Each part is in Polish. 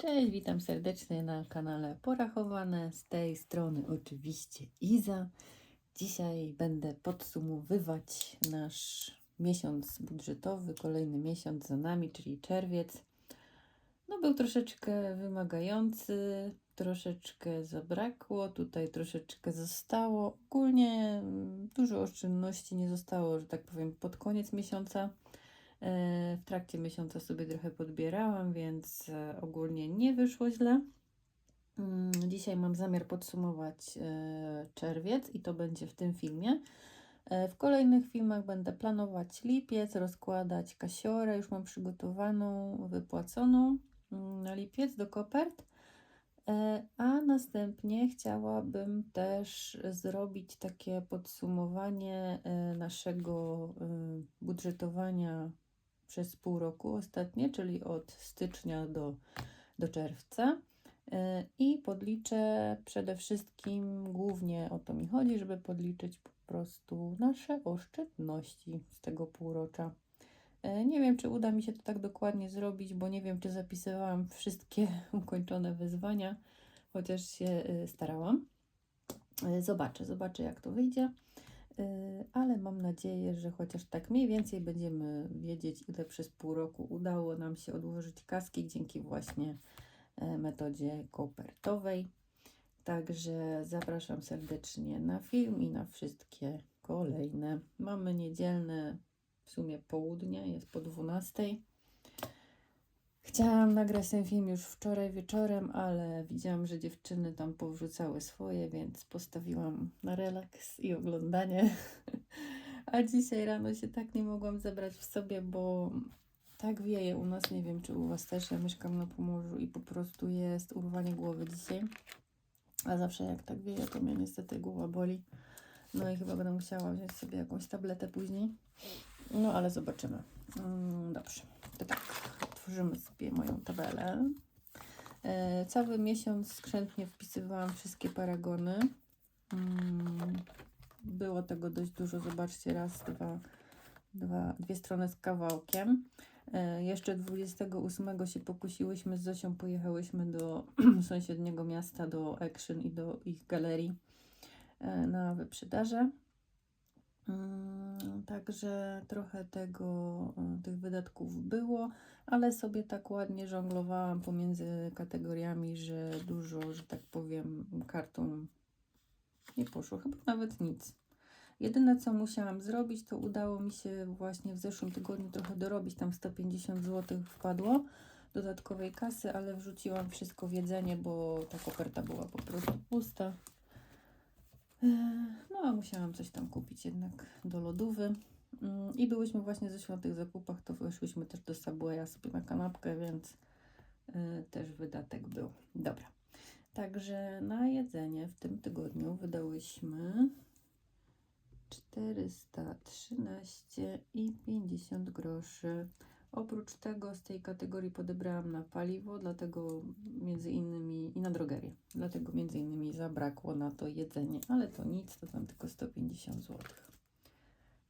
Cześć, witam serdecznie na kanale Porachowane. Z tej strony oczywiście Iza. Dzisiaj będę podsumowywać nasz miesiąc budżetowy, kolejny miesiąc za nami, czyli czerwiec. No był troszeczkę wymagający, troszeczkę zabrakło, tutaj troszeczkę zostało. Ogólnie mm, dużo oszczędności nie zostało, że tak powiem, pod koniec miesiąca. E, W trakcie miesiąca sobie trochę podbierałam, więc e, ogólnie nie wyszło źle. Mm, Dzisiaj mam zamiar podsumować e, czerwiec i to będzie w tym filmie. W kolejnych filmach będę planować lipiec, rozkładać kasiorę, już mam przygotowaną, wypłaconą mm, na lipiec do kopert. A następnie chciałabym też zrobić takie podsumowanie naszego budżetowania przez pół roku ostatnie, czyli od stycznia do, do czerwca. E, I podliczę przede wszystkim, głównie o to mi chodzi, żeby podliczyć po prostu nasze oszczędności z tego półrocza. E, Nie wiem, czy uda mi się to tak dokładnie zrobić, bo nie wiem, czy zapisywałam wszystkie ukończone wyzwania, chociaż się e, starałam. Zobaczę, zobaczę, jak to wyjdzie. E, Ale mam nadzieję, że chociaż tak mniej więcej będziemy wiedzieć, ile przez pół roku udało nam się odłożyć kaski dzięki właśnie e, metodzie kopertowej. Także zapraszam serdecznie na film i na wszystkie kolejne. Mamy niedzielne w sumie południe, jest po 12. Chciałam nagrać ten film już wczoraj wieczorem, ale widziałam, że dziewczyny tam powrzucały swoje, więc postawiłam na relaks i oglądanie. A dzisiaj rano się tak nie mogłam zebrać w sobie, bo tak wieje u nas, nie wiem czy u Was też, ja mieszkam na Pomorzu i po prostu jest urwanie głowy dzisiaj. A zawsze jak tak wieje, to mnie niestety głowa boli. No i chyba będę musiała wziąć sobie jakąś tabletę później. No ale zobaczymy. Mm, dobrze, to tak, otworzymy sobie moją tabelę. E, cały miesiąc skrzętnie wpisywałam wszystkie paragony. Mm, było tego dość dużo, zobaczcie, raz, dwa, dwa, dwie strony z kawałkiem. E, jeszcze 28 się pokusiłyśmy z Zosią, pojechałyśmy do sąsiedniego miasta, do Action i do ich galerii e, na wyprzedaże. Mm, Także trochę tego, e, tych wydatków było, ale sobie tak ładnie żonglowałam pomiędzy kategoriami, że dużo, że tak powiem, kartą nie poszło, chyba nawet nic. Jedyne co musiałam zrobić, to udało mi się właśnie w zeszłym tygodniu trochę dorobić, tam 150 zł wpadło dodatkowej kasy, ale wrzuciłam wszystko w jedzenie, bo ta koperta była po prostu pusta. Eee, No, a musiałam coś tam kupić jednak do lodówy. Mm, I byłyśmy właśnie ze świątych zakupach, to weszłyśmy też do Subwaya sobie na kanapkę, więc e, też wydatek był. Dobra. Także na jedzenie w tym tygodniu wydałyśmy 413 i 50 groszy. Oprócz tego z tej kategorii podebrałam na paliwo, dlatego między innymi i na drogerię. Dlatego między innymi zabrakło na to jedzenie, ale to nic, to tam tylko 150 zł.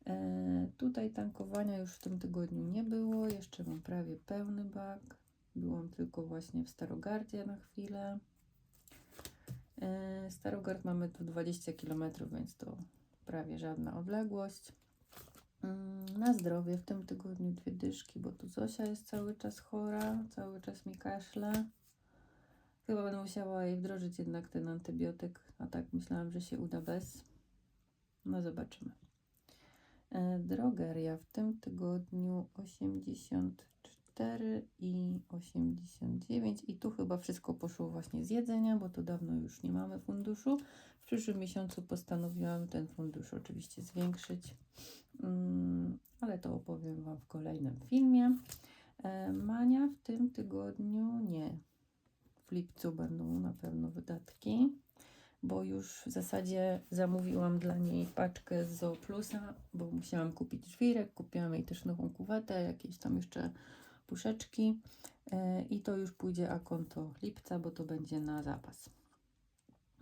E, tutaj tankowania już w tym tygodniu nie było, jeszcze mam prawie pełny bak. Byłam tylko właśnie w Starogardzie na chwilę. E, Starogard mamy tu 20 km, więc to prawie żadna odległość. Mm, Na zdrowie w tym tygodniu dwie dyszki, bo tu Zosia jest cały czas chora, cały czas mi kaszle. Chyba będę musiała jej wdrożyć jednak ten antybiotyk, a tak myślałam, że się uda bez. No zobaczymy. E, Drogeria w tym tygodniu 84 i 89 i tu chyba wszystko poszło właśnie z jedzenia, bo to dawno już nie mamy funduszu. W przyszłym miesiącu postanowiłam ten fundusz oczywiście zwiększyć, ale to opowiem Wam w kolejnym filmie. E, Mania w tym tygodniu nie. W lipcu będą na pewno wydatki, bo już w zasadzie zamówiłam dla niej paczkę z Zoo Plusa, bo musiałam kupić żwirek, kupiłam jej też nową kuwetę, jakieś tam jeszcze puszeczki e, i to już pójdzie a konto lipca, bo to będzie na zapas.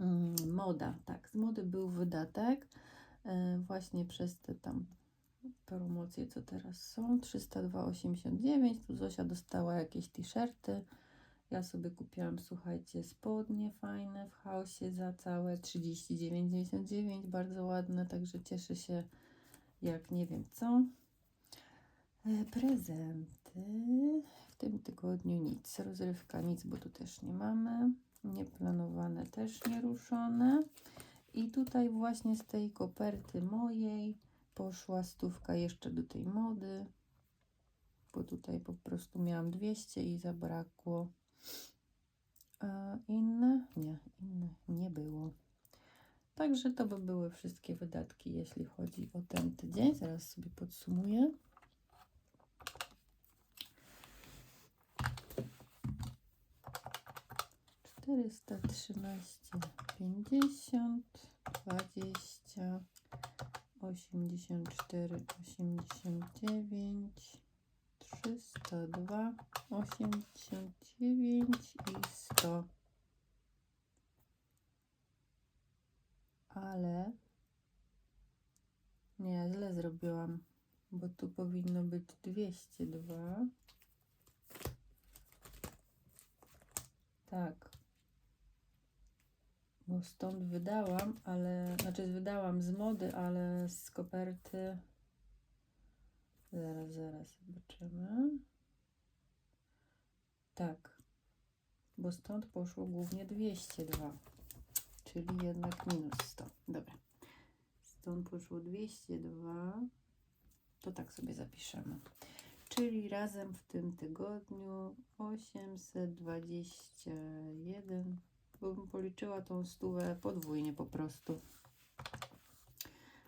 Mm, Moda, tak, z mody był wydatek e, właśnie przez te tam promocje, co teraz są, 302,89, tu Zosia dostała jakieś t-shirty Ja sobie kupiłam, słuchajcie, spodnie fajne w chaosie za całe 39,99. Bardzo ładne, także cieszę się jak nie wiem co. E, Prezenty. W tym tygodniu nic. Rozrywka nic, bo tu też nie mamy. Nieplanowane też nie ruszone. I tutaj właśnie z tej koperty mojej poszła stówka jeszcze do tej mody. Bo tutaj po prostu miałam 200 i zabrakło. A inne? Nie, inne nie było. Także to by były wszystkie wydatki, jeśli chodzi o ten tydzień. Zaraz sobie podsumuję. Czterysta trzynaście pięćdziesiąt dwadzieścia osiemdziesiąt cztery osiemdziesiąt dziewięć trzysta dwa osiemdziesiąt dziewięć i sto. ale nie, źle zrobiłam, bo tu powinno być 202. Tak. Bo stąd wydałam, ale, znaczy wydałam z mody, ale z koperty. Zaraz, zaraz zobaczymy. Tak. Bo stąd poszło głównie 202 czyli jednak minus 100. Dobra. Stąd poszło 202. To tak sobie zapiszemy. Czyli razem w tym tygodniu 821, bo bym policzyła tą stówę podwójnie po prostu.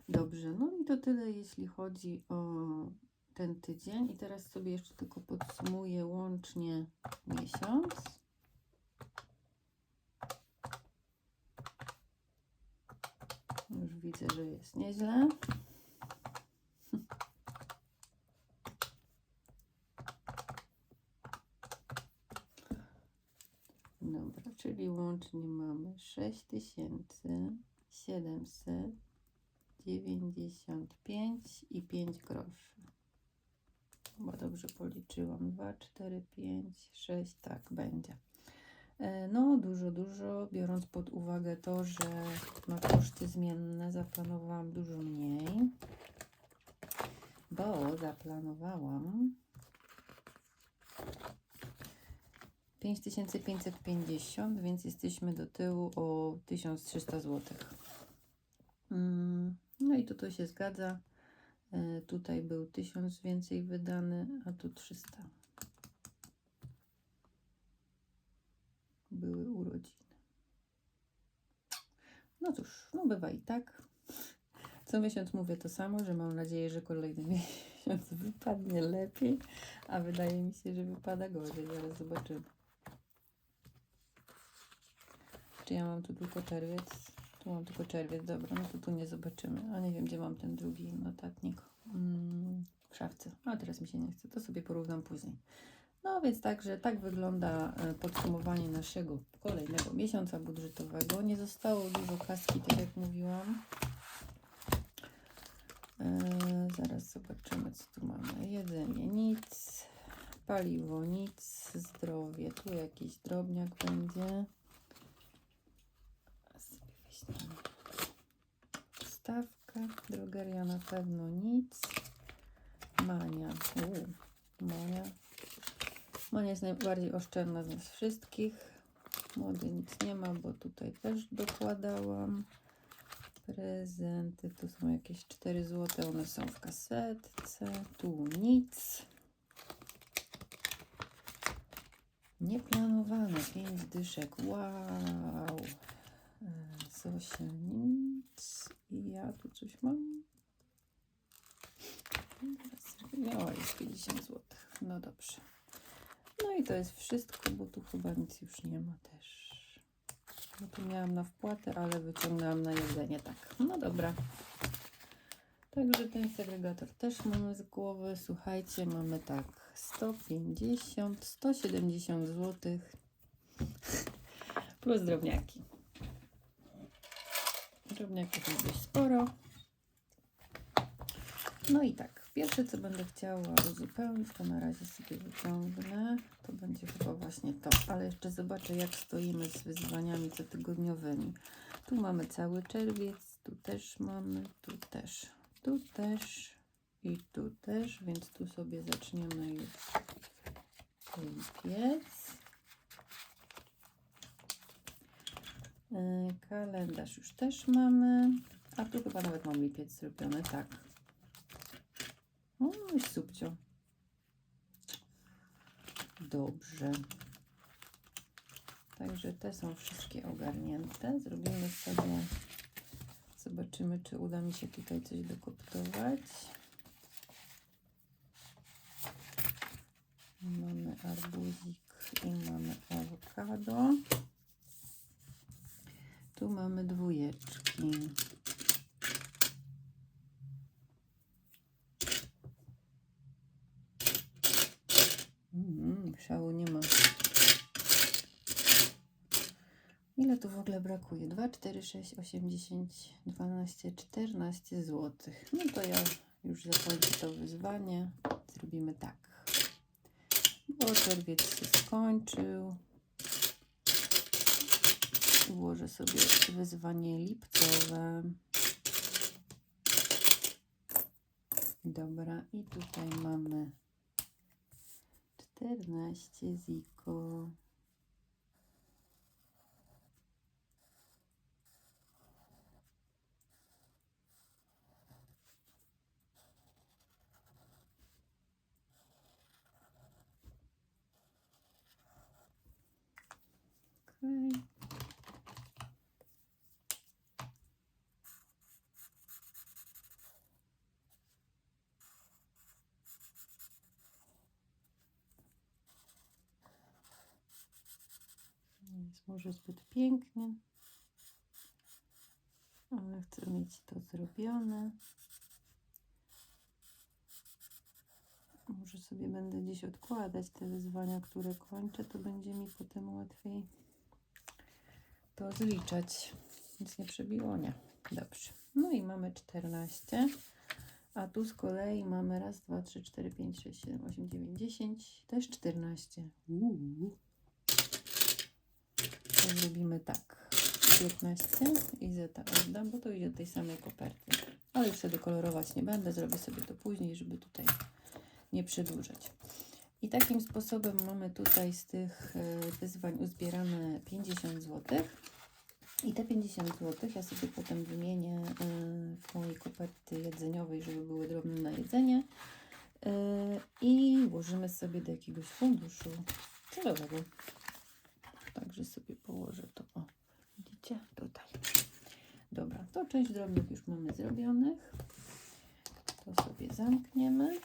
Dobrze, no i to tyle jeśli chodzi o ten tydzień. I teraz sobie jeszcze tylko podsumuję łącznie miesiąc. Już widzę, że jest nieźle. Dobra, czyli łącznie mamy 6795 i 5 groszy. Chyba dobrze policzyłam. 2, 4, 5, 6, tak będzie. E, No, dużo, dużo, biorąc pod uwagę to, że na koszty zmienne zaplanowałam dużo mniej, bo zaplanowałam 5550, więc jesteśmy do tyłu o 1300 zł. Mm, No i to to się zgadza. E, Tutaj był 1000 więcej wydany, a tu 300. były urodziny. No cóż, no bywa i tak. Co miesiąc mówię to samo, że mam nadzieję, że kolejny miesiąc wypadnie lepiej, a wydaje mi się, że wypada gorzej. Zaraz zobaczymy. Czy ja mam tu tylko czerwiec? Tu mam tylko czerwiec, dobra, no to tu nie zobaczymy. A nie wiem, gdzie mam ten drugi notatnik mm, w szafce. A teraz mi się nie chce, to sobie porównam później. No więc także tak wygląda e, podsumowanie naszego kolejnego miesiąca budżetowego. Nie zostało dużo kaski, tak jak mówiłam. E, zaraz zobaczymy, co tu mamy. Jedzenie nic, paliwo nic, zdrowie. Tu jakiś drobniak będzie. Sobie weźmiemy. Stawka, drogeria na pewno nic. Mania, Uu, Mania. Monia jest najbardziej oszczędna z nas wszystkich. Młody nic nie ma, bo tutaj też dokładałam. Prezenty, tu są jakieś 4 zł, one są w kasetce. Tu nic. Nieplanowane, 5 dyszek. Wow. Nic. I ja tu coś mam. Miała już 50 zł. No dobrze. No i to jest wszystko, bo tu chyba nic już nie ma też. Bo tu miałam na wpłatę, ale wyciągnęłam na jedzenie. Tak, no dobra. Także ten segregator też mamy z głowy. Słuchajcie, mamy tak 150, 170 zł plus drobniaki. Drobniaków jest dość sporo. No i tak, Pierwsze, co będę chciała uzupełnić, to na razie sobie wyciągnę. To będzie chyba właśnie to, ale jeszcze zobaczę, jak stoimy z wyzwaniami cotygodniowymi. Tu mamy cały czerwiec, tu też mamy, tu też, tu też i tu też, więc tu sobie zaczniemy już lipiec. Kalendarz już też mamy, a tu chyba nawet mam lipiec zrobiony, tak. O, i subcio. Dobrze. Także te są wszystkie ogarnięte. Zrobimy sobie, zobaczymy, czy uda mi się tutaj coś dokoptować. Mamy arbuzik i mamy awokado. Tu mamy dwójeczki. Mm, szału nie ma. Ile tu w ogóle brakuje? 2, 4, 6, 8, 10, 12, 14 zł. No to ja już zakończę to wyzwanie. Zrobimy tak. Bo czerwiec się skończył. Ułożę sobie wyzwanie lipcowe. Dobra, i tutaj mamy 14 ziko. Okej. Może zbyt pięknie, ale chcę mieć to zrobione. Może sobie będę gdzieś odkładać te wyzwania, które kończę, to będzie mi potem łatwiej to zliczać. Nic nie przebiło? Nie. Dobrze. No i mamy 14. A tu z kolei mamy raz, dwa, trzy, cztery, pięć, sześć, siedem, osiem, dziewięć, dziesięć. Też 14. Uuu. Zrobimy tak. 15 i zeta oddam, bo to idzie do tej samej koperty. Ale już sobie kolorować nie będę, zrobię sobie to później, żeby tutaj nie przedłużać. I takim sposobem mamy tutaj z tych e, wyzwań uzbierane 50 zł. I te 50 zł ja sobie potem wymienię e, w mojej koperty jedzeniowej, żeby były drobne na jedzenie. E, I włożymy sobie do jakiegoś funduszu celowego. Także sobie położę to. O, widzicie? Tutaj. Dobra, to część drobnych już mamy zrobionych. To sobie zamkniemy.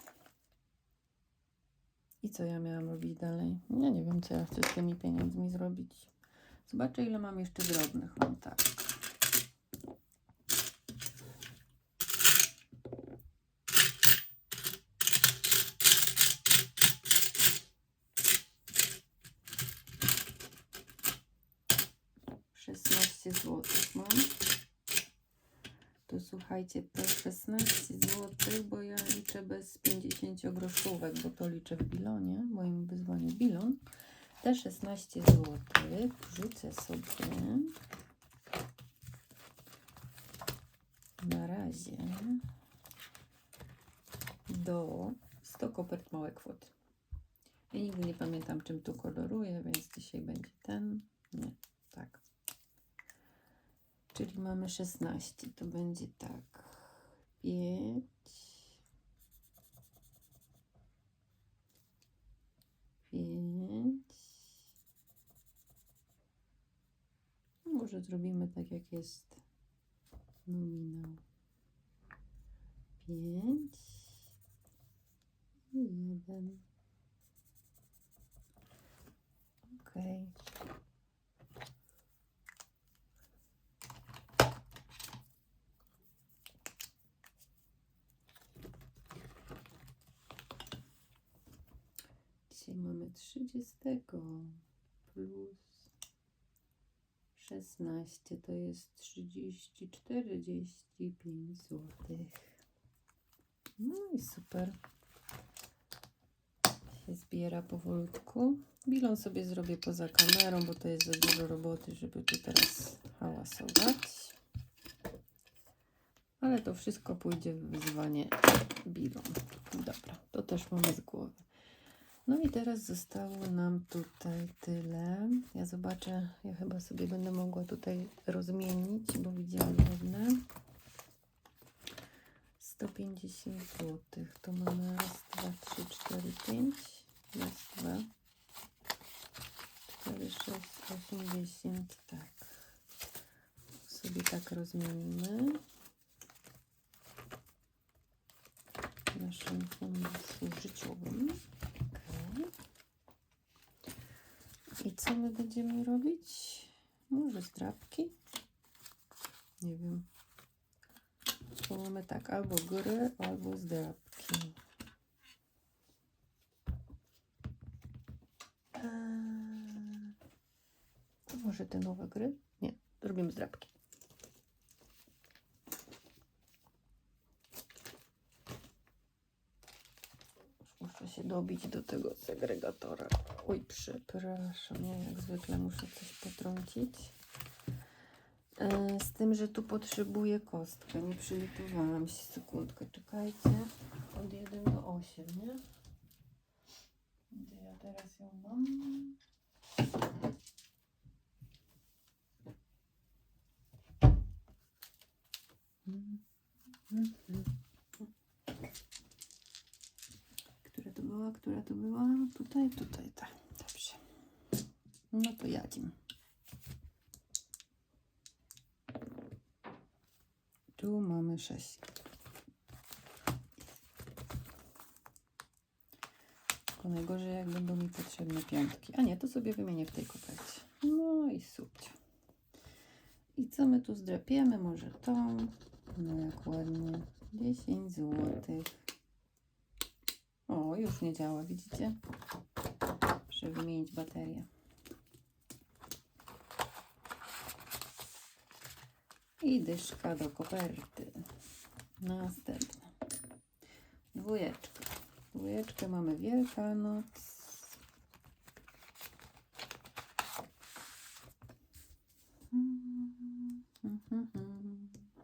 I co ja miałam robić dalej? Ja nie wiem, co ja chcę z tymi pieniędzmi zrobić. Zobaczę, ile mam jeszcze drobnych. Mam tak. Szesnaście złotych mam. To słuchajcie, to 16 zł, bo ja liczę bez 50 groszówek, bo to liczę w bilonie, w moim wyzwaniu bilon. Te 16 zł wrzucę sobie na razie do 100 kopert małe kwoty. Ja nigdy nie pamiętam, czym tu koloruję, więc dzisiaj będzie ten. Nie, tak. Czyli mamy 16. To będzie tak. 5. Pięć. Może zrobimy tak, jak jest nominał. Pięć. I jeden. Okej. Dzisiaj mamy 30 plus 16 to jest 30, 45 zł. No i super. Się zbiera powolutku. Bilon sobie zrobię poza kamerą, bo to jest za dużo roboty, żeby tu teraz hałasować. Ale to wszystko pójdzie w wyzwanie bilon. Dobra, to też mamy z głowy. No i teraz zostało nam tutaj tyle. Ja zobaczę, ja chyba sobie będę mogła tutaj rozmienić, bo widziałam jedne. 150 zł. To mamy raz, dwa, trzy, cztery, pięć. Raz, dwa, cztery, sześć, osiem, dziesięć. Tak. Sobie tak rozmienimy. W naszym funduszu życiowym. I co my będziemy robić? Może zdrabki? Nie wiem. To mamy tak, albo gry, albo zdrabki. Eee, może te nowe gry? Nie, robimy zdrabki. Muszę się dobić do tego segregatora. Oj, przepraszam, ja jak zwykle muszę coś potrącić. E, Z tym, że tu potrzebuję kostkę. Nie przygotowałam się. Sekundkę, czekajcie. Od 1 do 8, nie? Gdzie ja teraz ją mam? Mm, mm, mm. Która to była? Która to była? Tutaj, tutaj, tak. Dobrze. No to jadziem. Tu mamy 6. Tylko najgorzej, jak będą mi potrzebne piątki. A nie, to sobie wymienię w tej kopercie. No i super. I co my tu zdrapiemy? Może tą? No jak ładnie. 10 zł. Już nie działa, widzicie? Muszę wymienić baterię. I dyszka do koperty. Następna. Dwójeczka. Dwójeczkę mamy Wielkanoc.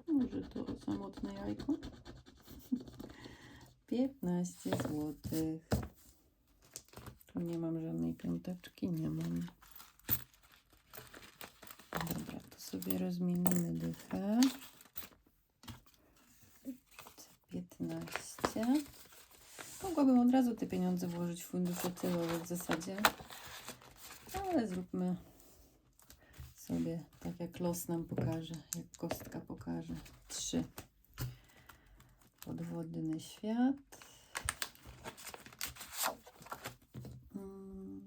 Może to samotne jajko? 15 zł. Tu nie mam żadnej piąteczki, nie mam. Dobra, to sobie rozmienimy dychę. 15. Mogłabym od razu te pieniądze włożyć w fundusz celowy w zasadzie. Ale zróbmy sobie tak jak los nam pokaże, jak kostka pokaże. 3. Podwodny świat. Mm.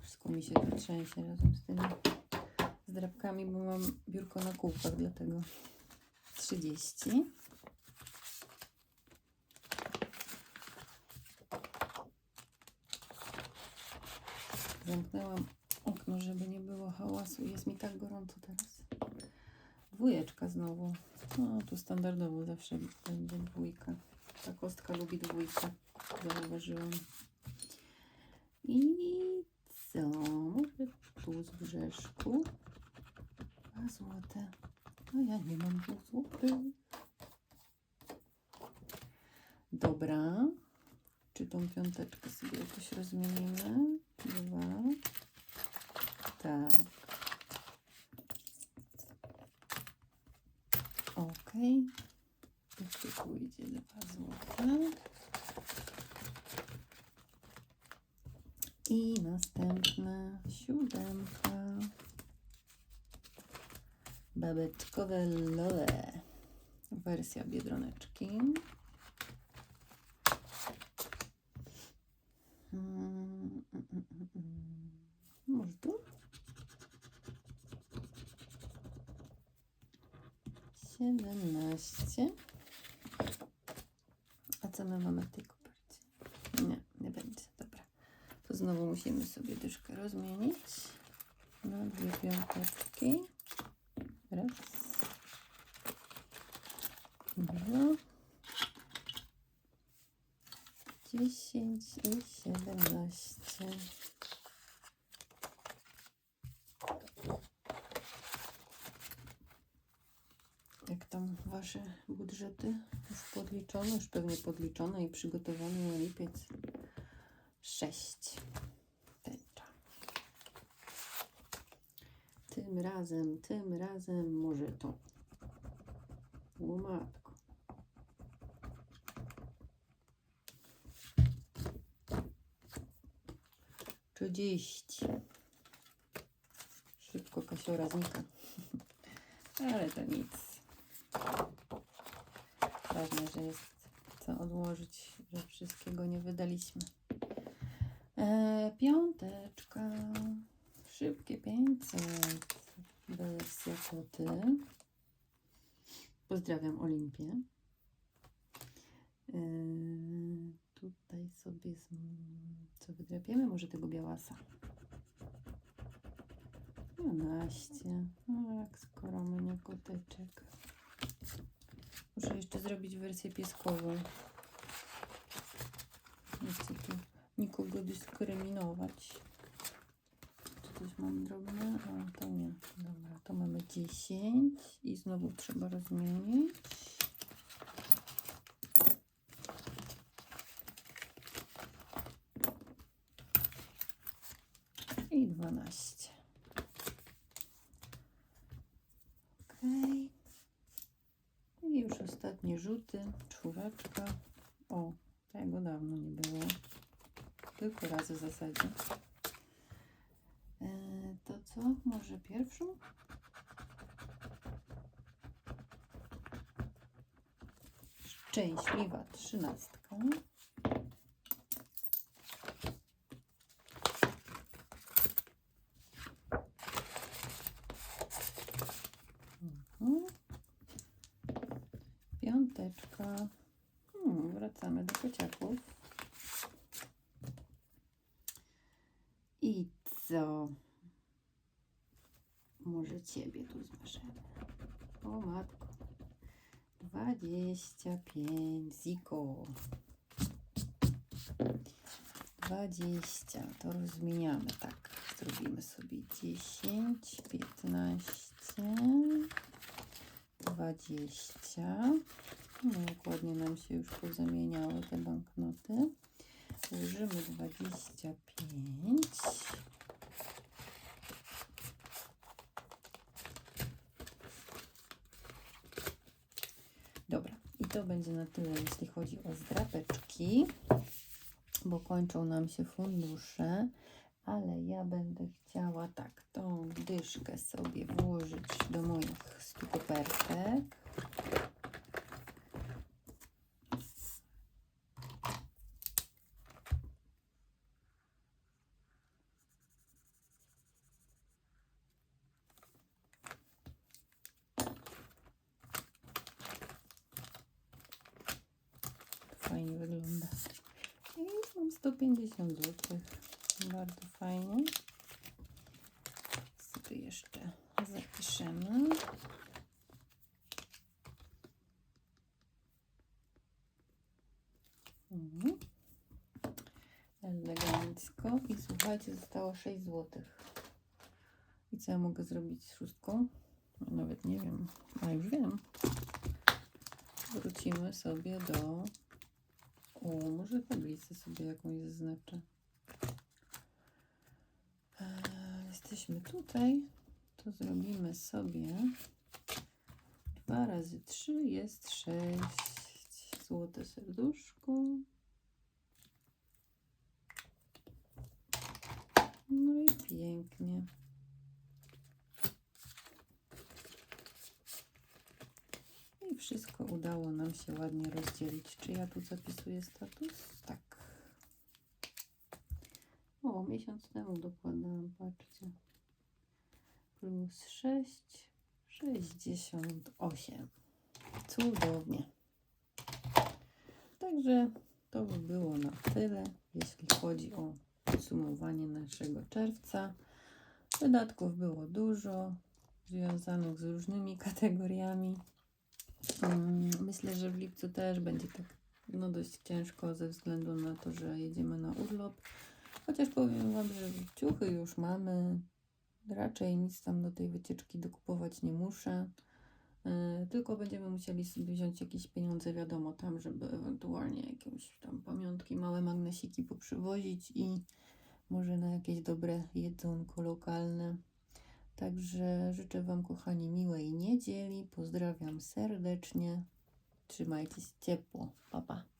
Wszystko mi się trzęsie razem z tymi zdrabkami, bo mam biurko na kółkach, dlatego 30. Zamknęłam okno, żeby nie było hałasu. Jest mi tak gorąco teraz. Dwójeczka znowu. No, tu standardowo zawsze będzie dwójka. Ta kostka lubi dwójkę. Zauważyłam. I co? Może tu z brzeszku? Dwa złote. No ja nie mam dwóch złotych. Dobra. Czy tą piąteczkę sobie jakoś rozmienimy? Ok. Jeszcze pójdzie dwa złote. I następna siódemka. Babeczkowe lole. Wersja biedroneczki. sobie dyszkę rozmienić na dwie piąteczki. Raz. Dwa. Dziesięć i siedemnaście. Jak tam Wasze budżety już podliczone, już pewnie podliczone i przygotowane na lipiec 6. Tym razem, tym razem może to. O matko. Trzydzieści. Szybko kasiora znika. Ale to nic. Ważne, że jest co odłożyć, że wszystkiego nie wydaliśmy. E, piąteczka. Szybkie 500. Wersja koty. Pozdrawiam Olimpię. E, tutaj sobie z, co wydrapiemy? Może tego białasa. 12. No jak skoro mnie koteczek. Muszę jeszcze zrobić wersję pieskową. Nie chcę tu nikogo dyskryminować. Coś mam drobne? A, to nie. Dobra, to mamy 10 i znowu trzeba rozmienić. I 12. Okej. I już ostatnie rzuty. Czwóreczka. O, tego dawno nie było. Tylko raz w zasadzie. Co? Może pierwszą? Szczęśliwa trzynastka. Mhm. Piąteczka. Hmm, wracamy do kociaków. I co? Może ciebie tu zbierzemy. O matko. 25. Ziko. 20. To rozmieniamy tak. Zrobimy sobie 10, 15, 20. No, ładnie nam się już pozamieniały te banknoty. Użymy 25. Dobra, i to będzie na tyle, jeśli chodzi o zdrapeczki, bo kończą nam się fundusze, ale ja będę chciała tak, tą dyszkę sobie włożyć do moich stu. Fajnie wygląda. I mam 150 zł. Bardzo fajnie. Sobie jeszcze zapiszemy. Mhm. Elegancko. I zostało 6 zł. I co ja mogę zrobić z szóstką? No, nawet nie wiem. A już wiem. Wrócimy sobie do o, może tablicę sobie jakąś zaznaczę. Eee, jesteśmy tutaj, to zrobimy sobie 2 razy 3 jest 6. Złote serduszko. No i pięknie. I wszystko udało nam się ładnie rozdzielić. Czy ja tu zapisuję status? Tak. O, miesiąc temu dokładałam, patrzcie. Plus 6, 68. Cudownie. Także to by było na tyle, jeśli chodzi o podsumowanie naszego czerwca. Wydatków było dużo, związanych z różnymi kategoriami. Mm, Myślę, że w lipcu też będzie tak no dość ciężko ze względu na to, że jedziemy na urlop. Chociaż powiem Wam, że ciuchy już mamy. Raczej nic tam do tej wycieczki dokupować nie muszę. Yy, Tylko będziemy musieli sobie wziąć jakieś pieniądze, wiadomo, tam, żeby ewentualnie jakieś tam pamiątki, małe magnesiki poprzywozić i może na jakieś dobre jedzonko lokalne. Także życzę Wam, kochani, miłej niedzieli. Pozdrawiam serdecznie. Trzymajcie się ciepło. Pa, pa.